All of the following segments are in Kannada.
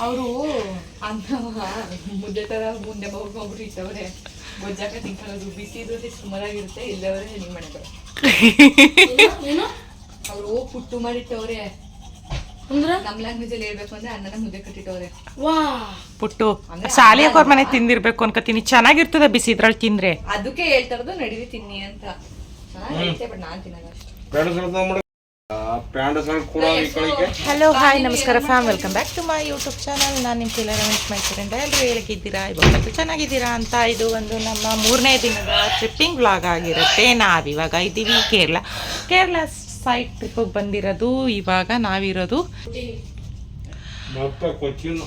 ಅವರು ಅನ್ನ ಮುದ್ದೆ ತರ ಮುಂದೆ ಹೋಗ್ಬಿಟ್ಟು ಇಟ್ಟವ್ರೆ ಗೊಜ್ಜಾಕ ತಿಂಕೊಳ್ಳೋದು ಬಿಸಿ ದೋಸೆ ಸುಮಾರಾಗಿರುತ್ತೆ ಇಲ್ಲವರೇ ಹೆಣ್ಣು ಮನೆ ಬರ ಅವರು ಪುಟ್ಟು ಮಾಡಿಟ್ಟವ್ರೆ. ಅಂದ್ರೆ? ನಮ್ ಲ್ಯಾಂಗ್ವೇಜ್ ಅಲ್ಲಿ ಹೇಳ್ಬೇಕು ಅಂದ್ರೆ ಅನ್ನನ ಮುದ್ದೆ ಕಟ್ಟಿಟ್ಟವ್ರೆ. ವಾ. ಪುಟ್ಟು ಸಾಲಿಯಾಕೋರ್ ಮನೆ ತಿಂದಿರ್ಬೇಕು ಅನ್ಕೋತೀನಿ ಚೆನ್ನಾಗಿರ್ತದೆ ಬಿಸಿ ಇದ್ರಲ್ಲಿ ತಿಂದ್ರೆ. ಅದಕ್ಕೆ ಹೇಳ್ತಾರದು ನಡಿವಿ ನಡೀರಿ ತಿನ್ನಿ ಅಂತ. ಹೇಳ್ತೇವೆ ಬಟ್ ನಾನ್ ತಿನ್ನಲ್ಲ ಹಲೋ ಹಾಯ್ ನಮಸ್ಕಾರ fam welcome back to my YouTube channel ನಾನು ನಿಮ್ಮ ಕೆಲ ರಮೇಶ್ ಮೈಸೂರಿಂದ ಎಲ್ಲರೂ ಹೇಗಿದ್ದೀರಾ? ಇವಾಗ ಚೆನ್ನಾಗಿದ್ದೀರಾ ಅಂತ ಇದು ಒಂದು ನಮ್ಮ ಮೂರನೇ ದಿನದ ಟ್ರಿಪ್ಪಿಂಗ್ ವ್ಲಾಗ್ ಆಗಿರುತ್ತೆ. ನಾವಿವಾಗ ಇದ್ದೀವಿ ಕೇರಳ. ಕೇರಳ ಸೈಡ್ ಟ್ರಿಪ್ಪಿಗೆ ಬಂದಿರೋದು ಇವಾಗ ನಾವಿರೋದು ಕೊಚ್ಚಿನ್.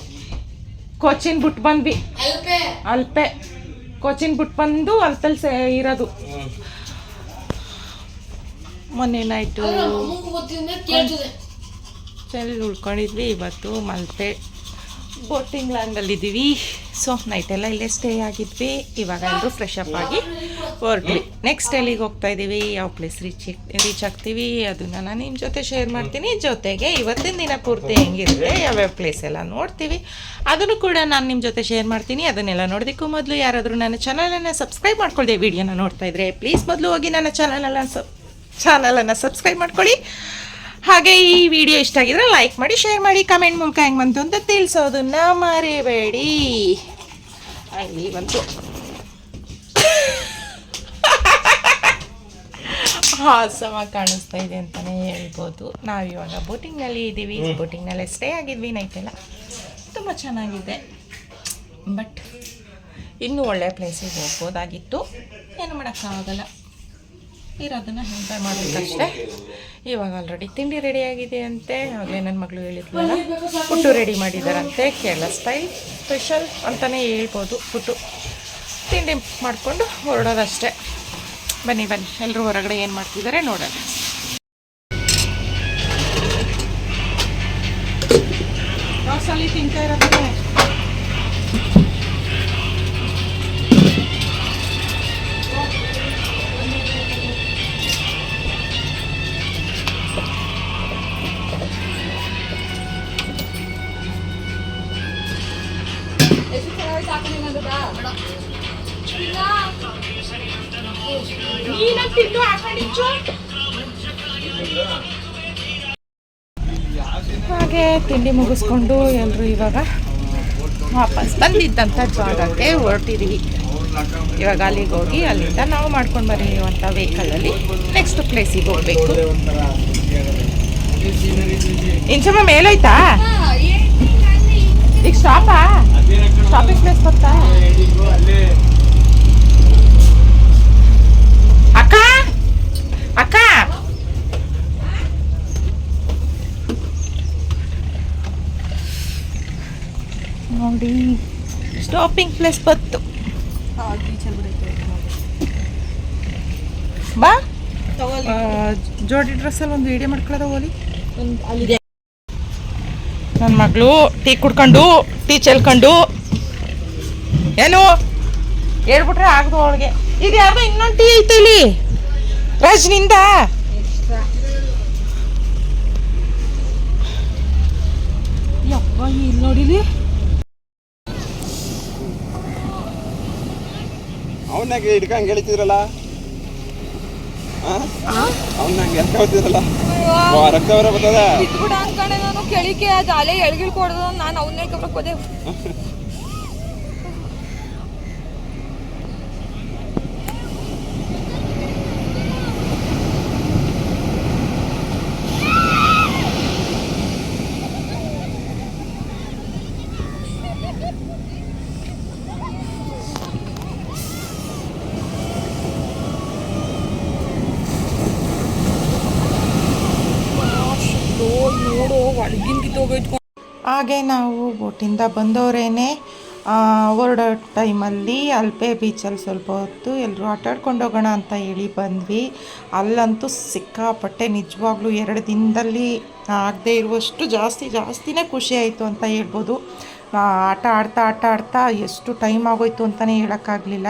ಕೊಚ್ಚಿನ್ ಬಿಟ್ಟು ಬಂದ್ವಿ. ಅಲ್ಪೆ. ಅಲ್ಪೆ. ಕೊಚ್ಚಿನ್ ಬಿಟ್ಟು ಬಂದು ಅಲ್ಪಲ್ಲಿ ಸೇ ಇರೋದು. ಮೊನ್ನೆ ನೈಟು ಚೆಲ್ಲಿ ಉಳ್ಕೊಂಡಿದ್ವಿ. ಇವತ್ತು ಮಲ್ಪೆ ಬೋಟಿಂಗ್ ಲ್ಯಾಂಡಲ್ಲಿದ್ದೀವಿ ಸೊ ನೈಟೆಲ್ಲ ಇಲ್ಲೇ ಸ್ಟೇ ಆಗಿದ್ವಿ. ಇವಾಗ ಎಲ್ಲರೂ ಫ್ರೆಶ್ ಅಪ್ ಆಗಿ ಹೊರಟ್ವಿ. ನೆಕ್ಸ್ಟ್ ಎಲ್ಲಿಗೆ ಹೋಗ್ತಾ ಇದ್ದೀವಿ. ಯಾವ ಪ್ಲೇಸ್ ರೀಚ್ ರೀಚ್ ಆಗ್ತೀವಿ ಅದನ್ನು ನಾನು ನಿಮ್ಮ ಜೊತೆ ಶೇರ್ ಮಾಡ್ತೀನಿ. ಜೊತೆಗೆ ಇವತ್ತಿನ ದಿನ ಪೂರ್ತಿ ಹೆಂಗಿರುತ್ತೆ ಯಾವ್ಯಾವ ಪ್ಲೇಸ್ ಎಲ್ಲ ನೋಡ್ತೀವಿ ಅದನ್ನು ಕೂಡ ನಾನು ನಿಮ್ಮ ಜೊತೆ ಶೇರ್ ಮಾಡ್ತೀನಿ. ಅದನ್ನೆಲ್ಲ ನೋಡೋದಕ್ಕೂ ಮೊದಲು ಯಾರಾದರೂ ನನ್ನ ಚಾನಲನ್ನು ಸಬ್ಸ್ಕ್ರೈಬ್ ಮಾಡ್ಕೊಳ್ದೆ ವಿಡಿಯೋನ ನೋಡ್ತಾ ಇದ್ರೆ ಪ್ಲೀಸ್ ಮೊದಲು ಹೋಗಿ ನನ್ನ ಚಾನಲನ್ನು ಸಬ್ ಚಾನಲನ್ನು ಸಬ್ಸ್ಕ್ರೈಬ್ ಮಾಡ್ಕೊಳ್ಳಿ. ಹಾಗೆ ಈ ವಿಡಿಯೋ ಇಷ್ಟ ಆಗಿದ್ರೆ ಲೈಕ್ ಮಾಡಿ ಶೇರ್ ಮಾಡಿ ಕಮೆಂಟ್ ಮೂಲಕ ಹೆಂಗೆ ಬಂತು ಅಂತ ತಿಳಿಸೋದನ್ನ ಮರಿಬೇಡಿ. ಅಲ್ಲಿ ಬಂತು. ಹಾಸವಾಗಿ ಕಾಣಿಸ್ತಾ ಇದೆ ಅಂತಲೇ ಹೇಳ್ಬೋದು. ನಾವಿವಾಗ ಬೋಟಿಂಗ್ನಲ್ಲಿ ಇದ್ದೀವಿ ಬೋಟಿಂಗ್ನಲ್ಲೇ ಸ್ಟೇ ಆಗಿದ್ವಿ ನೈಟೆಲ್ಲ ತುಂಬ ಚೆನ್ನಾಗಿದೆ. ಬಟ್ ಇನ್ನೂ ಒಳ್ಳೆಯ ಪ್ಲೇಸಿಗೆ ಹೋಗ್ಬೋದಾಗಿತ್ತು. ಏನು ಮಾಡೋಕ್ಕಾಗಲ್ಲ. ಇರೋದನ್ನ ಎಂಜಾಯ್ ಮಾಡಿದ್ದಷ್ಟೇ ಇವಾಗ ಆಲ್ರೆಡಿ ತಿಂಡಿ ರೆಡಿ ಆಗಿದೆ ಅಂತೆ. ಆಗಲೇ ನನ್ನ ಮಗಳು ಹೇಳಿದ್ಲಲ್ಲ ಪುಟ್ಟು ರೆಡಿ ಮಾಡಿದಾರಂತೆ. ಕೇರಳ ಸ್ಟೈಲ್ ಸ್ಪೆಷಲ್ ಅಂತಲೇ ಹೇಳ್ಬೋದು ಪುಟ್ಟು. ತಿಂಡಿ ಮಾಡಿಕೊಂಡು ಹೊರಡೋದಷ್ಟೇ. ಬನ್ನಿ ಬನ್ನಿ. ಎಲ್ಲರೂ ಹೊರಗಡೆ ಏನು ಮಾಡ್ತಿದ್ದಾರೆ ನೋಡೋಣ. ತಿಂತಾ ಇರೋದೇ ನೀನಂತಿದ್ದು ಹಾಕೊಂಡಿಚ್ಚು ಹಾಗೆ ತಿಂಡಿ ಮುಗಿಸ್ಕೊಂಡು ಎಲ್ಲರೂ ಇವಾಗ ವಾಪಸ್ ಬಂದಿದ್ದಂಥ ಜಾಗಕ್ಕೆ ಹೊರಟಿದ್ದೀವಿ ಇವಾಗ ಅಲ್ಲಿಗೆ ಹೋಗಿ ಅಲ್ಲಿಂದ ನಾವು ಮಾಡ್ಕೊಂಡು ಬರೆಯುವಂಥ ವೆಹಿಕಲಲ್ಲಿ ನೆಕ್ಸ್ಟ್ ಪ್ಲೇಸಿಗೆ ಹೋಗ್ಬೇಕು. ಇಂಚಮ್ಮ ಮೇಲೋಯ್ತಾ? ಈಗ ಸ್ಟಾಪಾ ಸ್ಟಾಪಿಂಗ್ ಪ್ಲೇಸ್ ಗೊತ್ತಾ ಸ್ಟಾಪಿಂಗ್ ಪ್ಲೇಸ್ ಬತ್ತು ಬಾ. ಜೋಡಿ ಜೋಡಿ ಡ್ರೆಸ್ಸಲ್ಲಿ ಒಂದು ವಿಡಿಯೋ ಮಾಡ್ಕೊಳ್ಳೋದ ಹೋಲಿ? ನನ್ನ ಮಗಳು ಟೀ ಕುಡ್ಕೊಂಡು ಟೀ ಚೆಲ್ಕೊಂಡು. ಏನು? ಹೇಳ್ಬಿಟ್ರೆ ಆಗ್ದು ಅವಳಿಗೆ. ಇದು ಯಾರ್ದೋ ಇನ್ನೊಂದು ಟೀ ಐತೆ ಇಲ್ಲಿ. ರಾಜ್ನಿಂದ ಯಪ್ಪ ಅವನಾಗೆ ಹಿಡ್ಕಂಗೆ ಹೇಳ್ತಿದ್ರಲ್ಲ? ಅವನಾಗೆ ಹೇಳ್ತಿದ್ರಲ್ಲ? ರಕ್ತ ಬರ ಬರ್ತದ. ಬಿಟ್ಬಿಡ ಅನ್ಕೊಂಡೆ ನಾನು. ಕೆಳಿಕೆ ಅದು ಅಲೆ ಎಳ್ಗಿಳ್ ಕೊಡ್ದು ನಾನು ಅವನ್ನ ಹೇಳ್ಕೊಬರಕ್ ಹಾಗೆ ನಾವು ಬೋಟಿಂದ ಬಂದವರೇನೆ ಹೊರಡೋ ಟೈಮಲ್ಲಿ ಅಲ್ಪೆ ಬೀಚಲ್ಲಿ ಸ್ವಲ್ಪ ಹೊತ್ತು ಎಲ್ಲರೂ ಆಟಾಡ್ಕೊಂಡು ಹೋಗೋಣ ಅಂತ ಹೇಳಿ ಬಂದ್ವಿ. ಅಲ್ಲಂತೂ ಸಿಕ್ಕಾಪಟ್ಟೆ ನಿಜವಾಗ್ಲೂ ಎರಡು ದಿನದಲ್ಲಿ ಆಗದೆ ಇರುವಷ್ಟು ಜಾಸ್ತಿ ಜಾಸ್ತಿನೇ ಖುಷಿ ಆಯಿತು ಅಂತ ಹೇಳ್ಬೋದು. ಆಟ ಆಡ್ತಾ ಆಟ ಆಡ್ತಾ ಎಷ್ಟು ಟೈಮ್ ಆಗೋಯ್ತು ಅಂತಲೇ ಹೇಳೋಕ್ಕಾಗಲಿಲ್ಲ.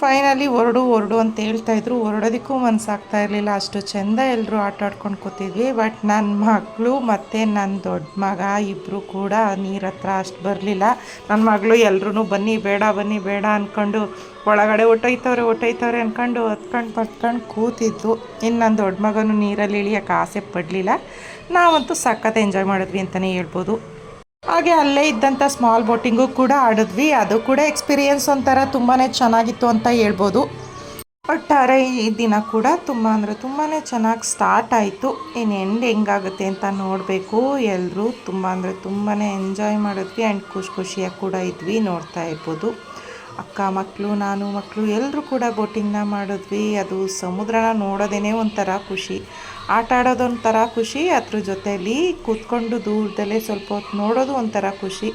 ಫೈನಲಿ ಹೊರಡು ಹೊರಡು ಅಂತ ಹೇಳ್ತಾ ಇದ್ರು. ಹೊರಡೋದಕ್ಕೂ ಮನಸ್ಸಾಗ್ತಾ ಇರಲಿಲ್ಲ. ಅಷ್ಟು ಚೆಂದ ಎಲ್ಲರೂ ಆಟ ಆಡ್ಕೊಂಡು ಕೂತಿದ್ವಿ. ಬಟ್ ನನ್ನ ಮಗಳು ಮತ್ತು ನನ್ನ ದೊಡ್ಡ ಮಗ ಇಬ್ಬರು ಕೂಡ ನೀರ ಹತ್ರ ಅಷ್ಟು ಬರಲಿಲ್ಲ. ನನ್ನ ಮಗಳು ಎಲ್ಲರೂ ಬನ್ನಿ, ಬೇಡ ಬನ್ನಿ, ಬೇಡ ಅಂದ್ಕೊಂಡು ಒಳಗಡೆ ಹೊಟ್ಟೋಯ್ತವ್ರೆ ಹೊಟ್ಟೋಯ್ತವ್ರೆ ಅಂದ್ಕೊಂಡು ಹತ್ಕೊಂಡು ಪತ್ಕೊಂಡು ಕೂತಿದ್ದು ಇನ್ನು ನನ್ನ ದೊಡ್ಡ ಮಗನು ನೀರಲ್ಲಿ ಇಳಿಯೋಕೆ ಆಸೆ ಪಡಲಿಲ್ಲ. ನಾವಂತೂ ಸಖತ್ ಎಂಜಾಯ್ ಮಾಡಿದ್ವಿ ಅಂತಲೇ ಹೇಳ್ಬೋದು. ಹಾಗೆ ಅಲ್ಲೇ ಇದ್ದಂಥ ಸ್ಮಾಲ್ ಬೋಟಿಂಗು ಕೂಡ ಆಡಿದ್ವಿ. ಅದು ಕೂಡ ಎಕ್ಸ್ಪೀರಿಯೆನ್ಸ್ ಒಂಥರ ತುಂಬಾ ಚೆನ್ನಾಗಿತ್ತು ಅಂತ ಹೇಳ್ಬೋದು. ಒಟ್ಟಾರೆ ಈ ದಿನ ಕೂಡ ತುಂಬ ಅಂದರೆ ತುಂಬಾ ಚೆನ್ನಾಗಿ ಸ್ಟಾರ್ಟ್ ಆಯಿತು. ಇನ್ನು ಎಂಡ್ ಹೆಂಗಾಗುತ್ತೆ ಅಂತ ನೋಡಬೇಕು. ಎಲ್ಲರೂ ತುಂಬ ಅಂದರೆ ತುಂಬಾ ಎಂಜಾಯ್ ಮಾಡಿದ್ವಿ ಆ್ಯಂಡ್ ಖುಷಿ ಖುಷಿಯಾಗಿ ಕೂಡ ಇದ್ವಿ ನೋಡ್ತಾ ಇರ್ಬೋದು. ಅಕ್ಕ ಮಕ್ಕಳು ನಾನು ಮಕ್ಕಳು ಎಲ್ಲರೂ ಕೂಡ ಬೋಟಿಂಗ್ನ ಮಾಡಿದ್ವಿ. ಅದು ಸಮುದ್ರನ ನೋಡೋದೇ ಒಂಥರ ಖುಷಿ. ಆಟ ಆಡೋದೊಂಥರ ಖುಷಿ, ಅದ್ರ ಜೊತೆಯಲ್ಲಿ ಕೂತ್ಕೊಂಡು ದೂರದಲ್ಲೇ ಸ್ವಲ್ಪ ಹೊತ್ತು ನೋಡೋದು ಒಂಥರ ಖುಷಿ.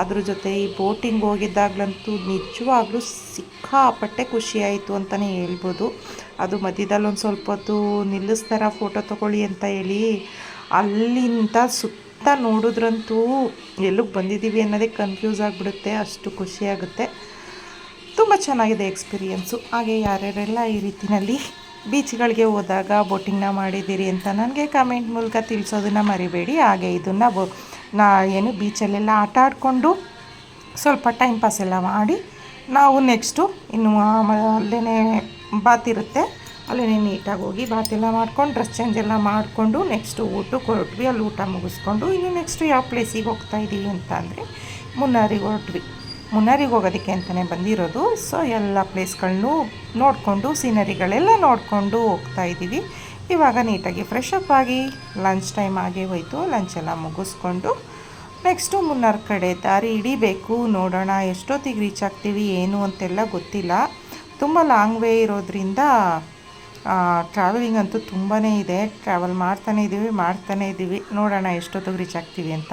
ಅದ್ರ ಜೊತೆ ಈ ಬೋಟಿಂಗ್ ಹೋಗಿದ್ದಾಗಲಂತೂ ನಿಜವಾಗ್ಲೂ ಸಿಕ್ಕಾಪಟ್ಟೆ ಖುಷಿ ಆಯಿತು ಅಂತಲೇ ಹೇಳ್ಬೋದು. ಅದು ಮಧ್ಯದಲ್ಲಿ ಒಂದು ಸ್ವಲ್ಪ ಹೊತ್ತು ನಿಲ್ಲಿಸ್ತಾರ ಫೋಟೋ ತೊಗೊಳ್ಳಿ ಅಂತ ಹೇಳಿ ಅಲ್ಲಿಂದ ಸುತ್ತ ನೋಡಿದ್ರಂತೂ ಎಲ್ಲಿಗೆ ಬಂದಿದ್ದೀವಿ ಅನ್ನೋದೇ ಕನ್ಫ್ಯೂಸ್ ಆಗಿಬಿಡುತ್ತೆ, ಅಷ್ಟು ಖುಷಿಯಾಗುತ್ತೆ ತುಂಬ ಚೆನ್ನಾಗಿದೆ ಎಕ್ಸ್ಪೀರಿಯೆನ್ಸು ಹಾಗೆ ಯಾರ್ಯಾರೆಲ್ಲ ಈ ರೀತಿಯಲ್ಲಿ ಬೀಚ್ಗಳಿಗೆ ಹೋದಾಗ ಬೋಟಿಂಗ್ನ ಮಾಡಿದ್ದೀರಿ ಅಂತ ನನಗೆ ಕಮೆಂಟ್ ಮೂಲಕ ತಿಳಿಸೋದನ್ನ ಮರಿಬೇಡಿ. ಹಾಗೆ ಇದನ್ನು ಬೋ ನಾ ಏನು ಬೀಚಲ್ಲೆಲ್ಲ ಆಟ ಆಡಿಕೊಂಡು ಸ್ವಲ್ಪ ಟೈಮ್ ಪಾಸ್ ಎಲ್ಲ ಮಾಡಿ ನಾವು ನೆಕ್ಸ್ಟು ಇನ್ನು ಅಲ್ಲೇ ಬಾತ್ ಇರುತ್ತೆ. ಅಲ್ಲೇ ನೀಟಾಗಿ ಹೋಗಿ ಬಾತೆಲ್ಲ ಮಾಡ್ಕೊಂಡು ಡ್ರೆಸ್ ಚೇಂಜ್ ಎಲ್ಲ ಮಾಡಿಕೊಂಡು ನೆಕ್ಸ್ಟು ಊಟಕ್ಕೆ ಹೊರಟ್ವಿ. ಅಲ್ಲಿ ಊಟ ಮುಗಿಸ್ಕೊಂಡು ಇನ್ನು ನೆಕ್ಸ್ಟು ಯಾವ ಪ್ಲೇಸಿಗೆ ಹೋಗ್ತಾ ಇದ್ದೀವಿ ಅಂತ ಅಂದರೆ ಮುನ್ನಾರಿಗೆ ಹೊರಟ್ವಿ. ಮುನ್ನಾರಿಗೆ ಹೋಗೋದಕ್ಕೆ ಅಂತಲೇ ಬಂದಿರೋದು. ಸೊ ಎಲ್ಲ ಪ್ಲೇಸ್ಗಳನ್ನೂ ನೋಡಿಕೊಂಡು ಸೀನರಿಗಳೆಲ್ಲ ನೋಡಿಕೊಂಡು ಹೋಗ್ತಾ ಇದ್ದೀವಿ. ಇವಾಗ ನೀಟಾಗಿ ಫ್ರೆಶ್ ಅಪ್ ಆಗಿ ಲಂಚ್ ಟೈಮ್ ಆಗೇ ಹೋಯಿತು. ಲಂಚ್ ಎಲ್ಲ ಮುಗಿಸ್ಕೊಂಡು ನೆಕ್ಸ್ಟು ಮುನ್ನಾರ್ ಕಡೆ ದಾರಿ ಹಿಡಿಬೇಕು. ನೋಡೋಣ ಎಷ್ಟೊತ್ತಿಗೆ ರೀಚ್ ಆಗ್ತೀವಿ, ಏನು ಅಂತೆಲ್ಲ ಗೊತ್ತಿಲ್ಲ. ತುಂಬ ಲಾಂಗ್ ವೇ ಇರೋದ್ರಿಂದ ಟ್ರಾವೆಲಿಂಗ್ ಅಂತೂ ತುಂಬಾ ಇದೆ. ಟ್ರಾವೆಲ್ ಮಾಡ್ತಾನೇ ಇದ್ದೀವಿ ಮಾಡ್ತಾನೇ ಇದ್ದೀವಿ ನೋಡೋಣ ಎಷ್ಟೊತ್ತಿಗೆ ರೀಚ್ ಆಗ್ತೀವಿ ಅಂತ.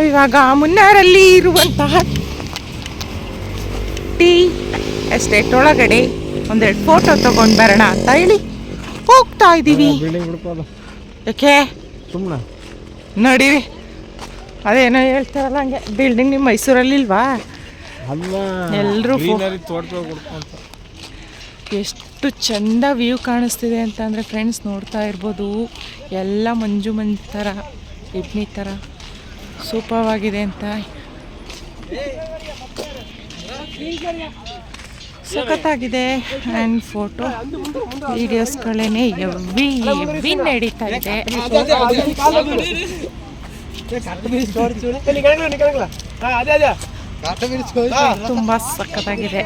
ನಾವಿವಾಗ ಮುನ್ನಾರಲ್ಲಿ ಇರುವಂತಹ ಟೀ ಎಸ್ಟೇಟ್ ಒಳಗಡೆ ಒಂದೆರಡು ಫೋಟೋ ತಗೊಂಡು ಬರೋಣ ಅಂತ ಹೇಳಿ ಹೋಗ್ತಾ ಇದ್ದೀವಿ. ಯಾಕೆ? ಸುಮ್ಮನೆ ನೋಡಿರಿ ಅದೇನೋ ಹೇಳ್ತಾರಲ್ಲ ಹಂಗೆ ಬಿಲ್ಡಿಂಗ್ ನಿಮ್ಮ ಮೈಸೂರಲ್ಲಿ ಇಲ್ವಾ? ತೋಟದಾಗ ಎಷ್ಟು ಚಂದ ವ್ಯೂ ಕಾಣಿಸ್ತಿದೆ ಅಂತ ಅಂದರೆ ಫ್ರೆಂಡ್ಸ್ ನೋಡ್ತಾ ಇರ್ಬೋದು. ಎಲ್ಲ ಮಂಜು ಮಂಜು ಥರ ಇಡ್ನಿ ಥರ ಸೂಪರ್ವಾಗಿದೆ ಅಂತ. ಸಖತ್ತಾಗಿದೆ ಆ್ಯಂಡ್ ಫೋಟೋ ವೀಡಿಯೋಸ್ಗಳೇ ಎವ್ವಿ ಎವ್ವಿ ನಡೀತಾ ಇದೆ. ತುಂಬ ಸಖತ್ತಾಗಿದೆ.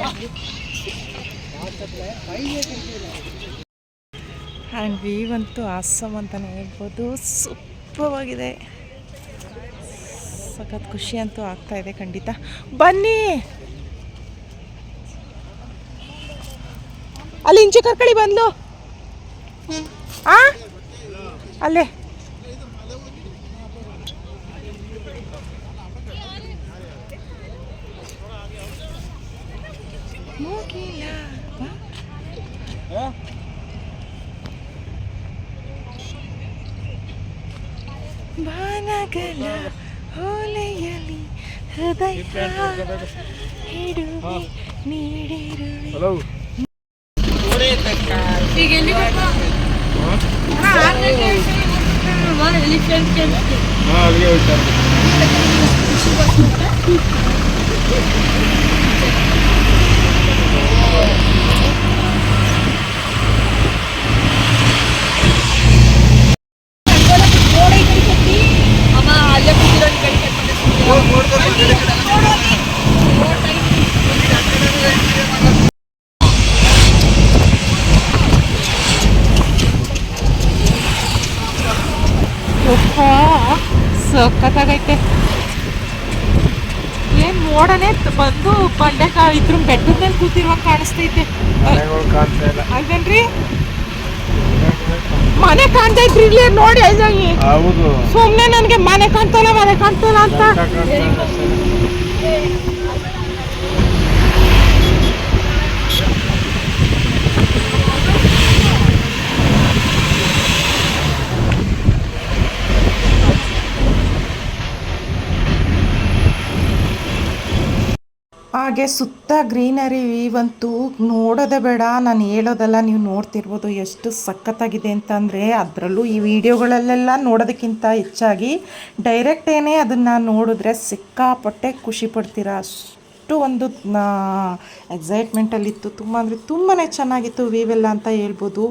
ಆ್ಯಂಡ್ ವೀವ್ ಅಂತೂ ಆಸಮ್ ಅಂತಲೇ ಹೇಳ್ಬೋದು ಸೂಪರ್ವಾಗಿದೆ ಸಖತ್ ಖುಷಿ ಅಂತೂ ಆಗ್ತಾ ಇದೆ ಖಂಡಿತ. ಬನ್ನಿ. ಅಲ್ಲಿ ಇಂಚೆ ಕರ್ಕಳಿ ಬಂದ್ಲು. ಆ? ಅಲ್ಲೇ. ಹೃದಯ ಹಿಡುವೆ ನೀಡಿರುವೆ ಹಲೋ ಈಗ ಎಲ್ಲಿ ಎಲಿಫೆಂಟ್ ಹಾಂ ಅಲ್ಲಿಗೆ ಹೋಗ್ತಾರೆ ಅಮ್ಮ ಅಲ್ಲೇ ಕೂತಿರೋ ಈ ಕಡೆ ಕರ್ಕೊಂಡು ಯಪ್ಪ ಸಖತ್ತಾಗೈತೆ ಏನ್ ಮೋಡನೆ ತ- ಬಂದು ಬಂಡೆಕ ಇದ್ರ ಬೆಟ್ಟದ ಮೇಲೆ ಕೂತಿರುವಾಗ ಕಾಣಿಸ್ತೈತೆ. ಅಲ್ವೇನ್ರಿ? ಮನೆ ಕಾಣ್ತಾ ಇದ್ರಿ ಇಲ್ಲಿ ನೋಡಿ ಸುಮ್ಮನೆ ನನ್ಗೆ ಮನೆ ಕಾಣ್ತಲ್ಲ ಮನೆ ಕಾಣ್ತಲ್ಲ ಅಂತ. ಹಾಗೆ ಸುತ್ತ ಗ್ರೀನರಿ ಇವಂತೂ ನೋಡೋದೇ ಬೇಡ. ನಾನು ಹೇಳೋದಲ್ಲ ನೀವು ನೋಡ್ತಿರ್ಬೋದು ಎಷ್ಟು ಸಖತ್ತಾಗಿದೆ ಅಂತಂದರೆ ಅದರಲ್ಲೂ ಈ ವಿಡಿಯೋಗಳಲ್ಲೆಲ್ಲ ನೋಡೋದಕ್ಕಿಂತ ಹೆಚ್ಚಾಗಿ ಡೈರೆಕ್ಟೇನೆ ಅದನ್ನು ನೋಡಿದ್ರೆ ಸಿಕ್ಕಾಪಟ್ಟೆ ಖುಷಿ ಪಡ್ತೀರಾ. ಅಷ್ಟು ಒಂದು ಎಕ್ಸೈಟ್ಮೆಂಟಲ್ಲಿತ್ತು ತುಂಬ ಅಂದರೆ ತುಂಬಾ ಚೆನ್ನಾಗಿತ್ತು ವೀವೆಲ್ಲ ಅಂತ ಹೇಳ್ಬೋದು.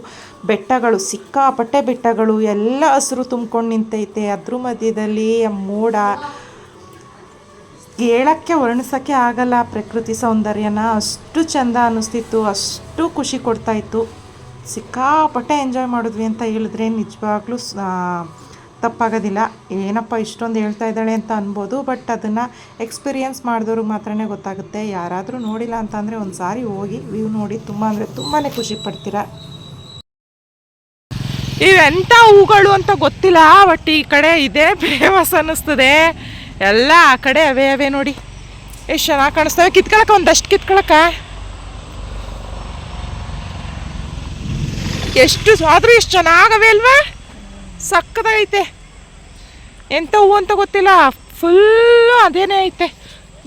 ಬೆಟ್ಟಗಳು, ಸಿಕ್ಕಾಪಟ್ಟೆ ಬೆಟ್ಟಗಳು, ಎಲ್ಲ ಹಸಿರು ತುಂಬ್ಕೊಂಡು ನಿಂತೈತೆ. ಅದ್ರ ಮಧ್ಯದಲ್ಲಿ ಮೋಡ ಹೇಳಕ್ಕೆ ವರ್ಣಿಸೋಕ್ಕೆ ಆಗಲ್ಲ ಪ್ರಕೃತಿ ಸೌಂದರ್ಯನ. ಅಷ್ಟು ಚಂದ ಅನ್ನಿಸ್ತಿತ್ತು, ಅಷ್ಟು ಖುಷಿ ಕೊಡ್ತಾ ಇತ್ತು. ಸಿಕ್ಕಾಪಟ್ಟೆ ಎಂಜಾಯ್ ಮಾಡಿದ್ವಿ ಅಂತ ಹೇಳಿದ್ರೆ ನಿಜವಾಗ್ಲೂ ತಪ್ಪಾಗೋದಿಲ್ಲ. ಏನಪ್ಪ ಇಷ್ಟೊಂದು ಹೇಳ್ತಾ ಇದ್ದಾಳೆ ಅಂತ ಅನ್ಬೋದು, ಬಟ್ ಅದನ್ನು ಎಕ್ಸ್ಪೀರಿಯನ್ಸ್ ಮಾಡಿದವ್ರಿಗೆ ಮಾತ್ರನೇ ಗೊತ್ತಾಗುತ್ತೆ. ಯಾರಾದರೂ ನೋಡಿಲ್ಲ ಅಂತಂದರೆ ಒಂದು ಸಾರಿ ಹೋಗಿ ವ್ಯೂ ನೋಡಿ, ತುಂಬ ಅಂದರೆ ತುಂಬಾ ಖುಷಿ ಪಡ್ತೀರಾ. ಇವೆಂಥ ಹೂಗಳು ಅಂತ ಗೊತ್ತಿಲ್ಲ, ಬಟ್ ಈ ಕಡೆ ಇದೇ ಫೇಮಸ್ ಅನ್ನಿಸ್ತದೆ. ಎಲ್ಲ ಆ ಕಡೆ ಅವೇ ಅವೇ ನೋಡಿ. ಎಷ್ಟು ಚೆನ್ನಾಗಿ ಕಾಣಿಸ್ತವೆ ಕಿತ್ಕೊಳಕ ಒಂದಷ್ಟು ಕಿತ್ಕೊಳಕ ಎಷ್ಟು ಆದರೂ ಎಷ್ಟು ಚೆನ್ನಾಗವೆ ಅಲ್ವಾ? ಸಕ್ಕದಾಗೈತೆ. ಎಂಥ ಹೂವು ಅಂತ ಗೊತ್ತಿಲ್ಲ. ಫುಲ್ಲು ಅದೇನೇ ಐತೆ.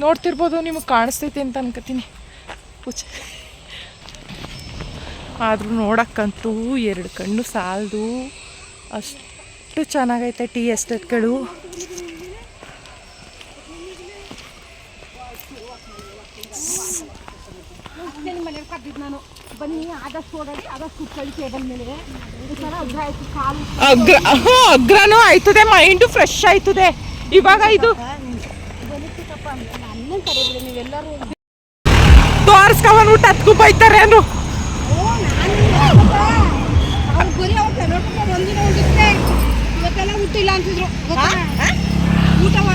ನೋಡ್ತಿರ್ಬೋದು, ನಿಮಗೆ ಕಾಣಿಸ್ತೈತೆ ಅಂತ ಅನ್ಕೋತೀನಿ. ಆದರೂ ನೋಡಕ್ಕಂತೂ ಎರಡು ಕಣ್ಣು ಸಾಲದು. ಅಷ್ಟು ಚೆನ್ನಾಗೈತೆ ಟೀ ಎಸ್ಟೇಟ್ಗಳು. ಮನೇಲಿ ನಾನು ಬನ್ನಿ ಆದಷ್ಟು ಓಡಾಡಿ ಆದಷ್ಟು ಕುತ್ಕೊಳ್ಳಿ ಟೇಬಲ್ ಮೇಲೆ ಈ ಅಗ್ರ ಆಯ್ತು ಕಾಲು ಅಗ್ರ ಹ್ಞೂ ಅಗ್ರನೂ ಆಯ್ತದೆ ಮೈಂಡು ಫ್ರೆಶ್ ಆಯ್ತದೆ. ಇವಾಗ ಇದು ಕರೆದ್ರೆ ನೀವೆಲ್ಲರೂ ತೋರಿಸ್ಕೊಂಬಂದ್ಬಿಟ್ಟು ಹತ್ಕು ಬೈತಾರೆ ಅನು ಬರೀ ಅವ್ರು ಕರ್ನಾಟಕ ಒಂದಿನ ಉಳಿದ್ರೆ ಇವತ್ತೆಲ್ಲ ಊಟ ಇಲ್ಲ ಅಂತಿದ್ರು. ಗೊತ್ತಾ? ಊಟವ?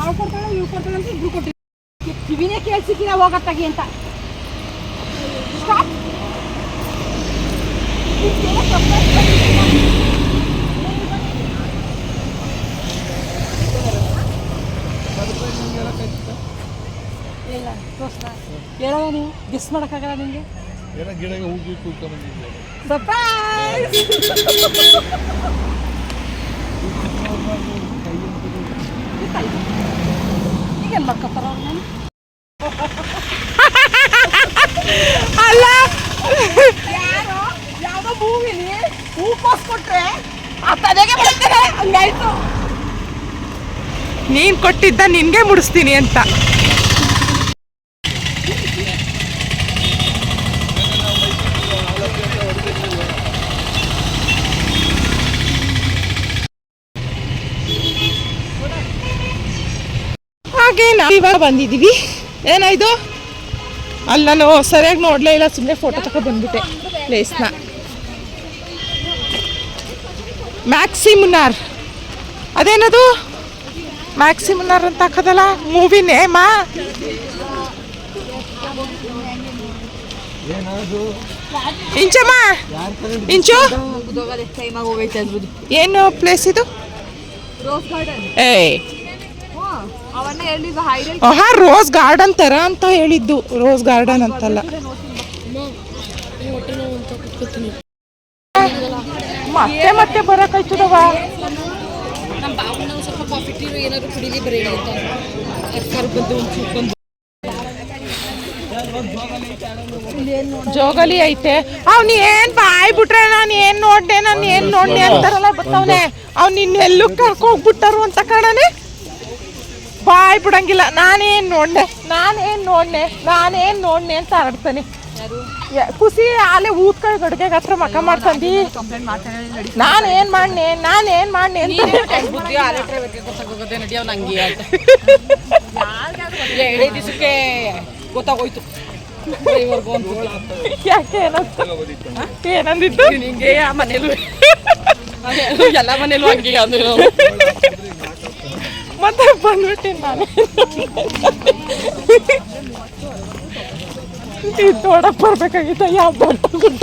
ಅವ್ರು ಕೊಡ್ತಾಳೆ ಇವ್ರು ಕೊಡ್ತಾಳೆ ಅಂತ ಇಬ್ರು ಕೊಟ್ಟಿದ್ರು. ಕಿವಿನೇ ಹೋಗತ್ತಾಗಿ ಅಂತ. ಸ್ಟಾಪ್ ಇಲ್ಲ ದೋಸ್ತ ಹೇಳೋ ನೀವು ಗೆಸ್ ಮಾಡೋಕ್ಕಾಗಲ್ಲ ನಿಮಗೆ ಏನೋ ಗಿಡಗೆ ಹೋಗಿ ಕೂತ್ಕೊಂಡ್ಬಂದಿದ್ದೆ ಸರ್ಪ್ರೈಸ್ ಈಗೇನು ಮಾಡ್ಕೊತಾರ ಅವ್ರು ನಾನು ಅಲ್ಲ ಯಾರೋ ಮೂವಿಲಿ ಹೂ ಕೊಟ್ರೆ ಹಂಗಾಯ್ತು. ನೀನು ಕೊಟ್ಟಿದ್ದ ನಿನಗೆ ಮುಡಿಸ್ತೀನಿ ಅಂತ. ಹಾಗೆ ನಾವು ಇವಾಗ ಬಂದಿದ್ದೀವಿ. ಏನಾಯ್ತು? ಅಲ್ಲ ನಾನು ಸರಿಯಾಗಿ ನೋಡಲೇ ಇಲ್ಲ ಸುಮ್ಮನೆ ಫೋಟೋ ತಗೊಂಡು ಬಂದ್ಬಿಟ್ಟೆ ಪ್ಲೇಸ್ನ ಮ್ಯಾಕ್ಸಿಮುನಾರ್. ಅದೇನದು? ಮ್ಯಾಕ್ಸಿಮುನಾರ್ ಅಂತ ಹಾಕೋದಲ್ಲ? ಮೂವಿ ನೇಮಾ ಇಂಚಮ್ಮ? ಇಂಚು? ಏನು ಪ್ಲೇಸ್ ಇದು? ರೋಸ್ ಗಾರ್ಡನ್ ಏ. ಅವನ್ನ ಹೇಳಿದ್ವ ಹೈರಲ್ ಆಹಾ ರೋಸ್ ಗಾರ್ಡನ್ ತರ ಅಂತ ಹೇಳಿದ್ದು. ರೋಸ್ ಗಾರ್ಡನ್ ಅಂತಲ್ಲ. ಮತ್ತೆ ಮತ್ತೆ ಬರಕಾಯ್ತದವ ನಮ್ಮ ಬಾವನ್ನ ಒಂದ್ ಸ್ವಲ್ಪ ಕಾಫಿ ಟೀ ಏನಾದ್ರು ಕುಡಿಲಿ ಬರೀ ಅಂತ. ಕರ್ ಬಂದು ಒಂಚೂರು ಜೋಗಲಿ ಐತೆ. ಅವ್ನ ಏನ್ ಬಾಯ್ ಬಿಟ್ರೆ ನಾನು ಏನ್ ನೋಡ್ದೆ ನಾನು ಏನ್ ನೋಡ್ದೆ ಅಂತಾರಲ್ಲ ಬರ್ತಾವನೆ ಅವ್ನ ಇನ್ನೆಲ್ಲೂ ಕರ್ಕೊ ಹೋಗ್ಬಿಟ್ಟಾರು ಅಂತ ಕಾಣನೆ? ಬಾಯ್ ಬಿಡಂಗಿಲ್ಲ. ನಾನೇನ್ ನೋಡ್ನೆ ನಾನೇನ್ ನೋಡ್ನೆ ನಾನೇನ್ ನೋಡ್ನೆ ಅಂತ ಆಡ್ತಾನೆ ಖುಷಿ ಅಲ್ಲೇ ಊದ್ಕೈ ಗಡ್ಗೆ ಹತ್ರ ಮಕ್ಕ ಮಾಡ್ತಂದಿ. ಕಂಪ್ಲೇಂಟ್ ಮಾಡ್ತಾನೆ. ನಾನ್ ಏನು ಮಾಡ್ನೆ ನಾನು ಏನು ಮಾಡ್ನೆ ಅಂತ ಬುದ್ಧಿ ಆಲೆ ಡ್ರೈವರ್ಗೆ ಗೊತ್ತಾಗೋಗುತ್ತೆ ನಡಿ ಅವ್ನು ಹಂಗೆ ಅಂತ. ಎರಡೇ ದಿವಸಕ್ಕೆ ಗೊತ್ತಾಗೋಯ್ತು. ಯಾಕೆ ಏನಂತ? ಏನಂದಿದ್ದು? ನಿಂಗೆ ಆ ಮನೇಲೂ ಎಲ್ಲ ಮನೇಲೂ ಹಂಗೆ ಅಂದ್ರೆ ಮತ್ತೆ ಬಂದ್ಬಿಟ್ಟೆ ನಾನು. ಇದು ನೋಡಕ್ ಬರ್ಬೇಕಾಗಿತ್ತ ಯಾವ ದೊಡ್ಡ ಗುಡ್ಡ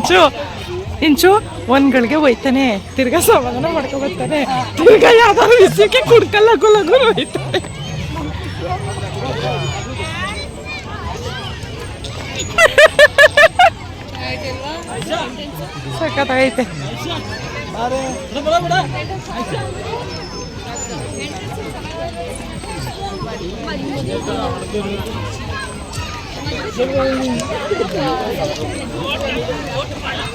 ಇಂಚು ಇಂಚು ಒಂದ್ಗಳಿಗೆ ಹೋಯ್ತಾನೆ. ತಿರ್ಗಾ ಸಮಾಧಾನ ಮಾಡ್ಕೊಬರ್ತಾನೆ. ತಿರ್ಗಾ ಯಾವ್ದಾದ್ರು ವಿಷಯಕ್ಕೆ ಕುಡ್ಕಲ್ಲ ಲಗು ಲಗು ಹೋಯ್ತಾನೆ. ಸಖತ್ತಾಗೈತೆ.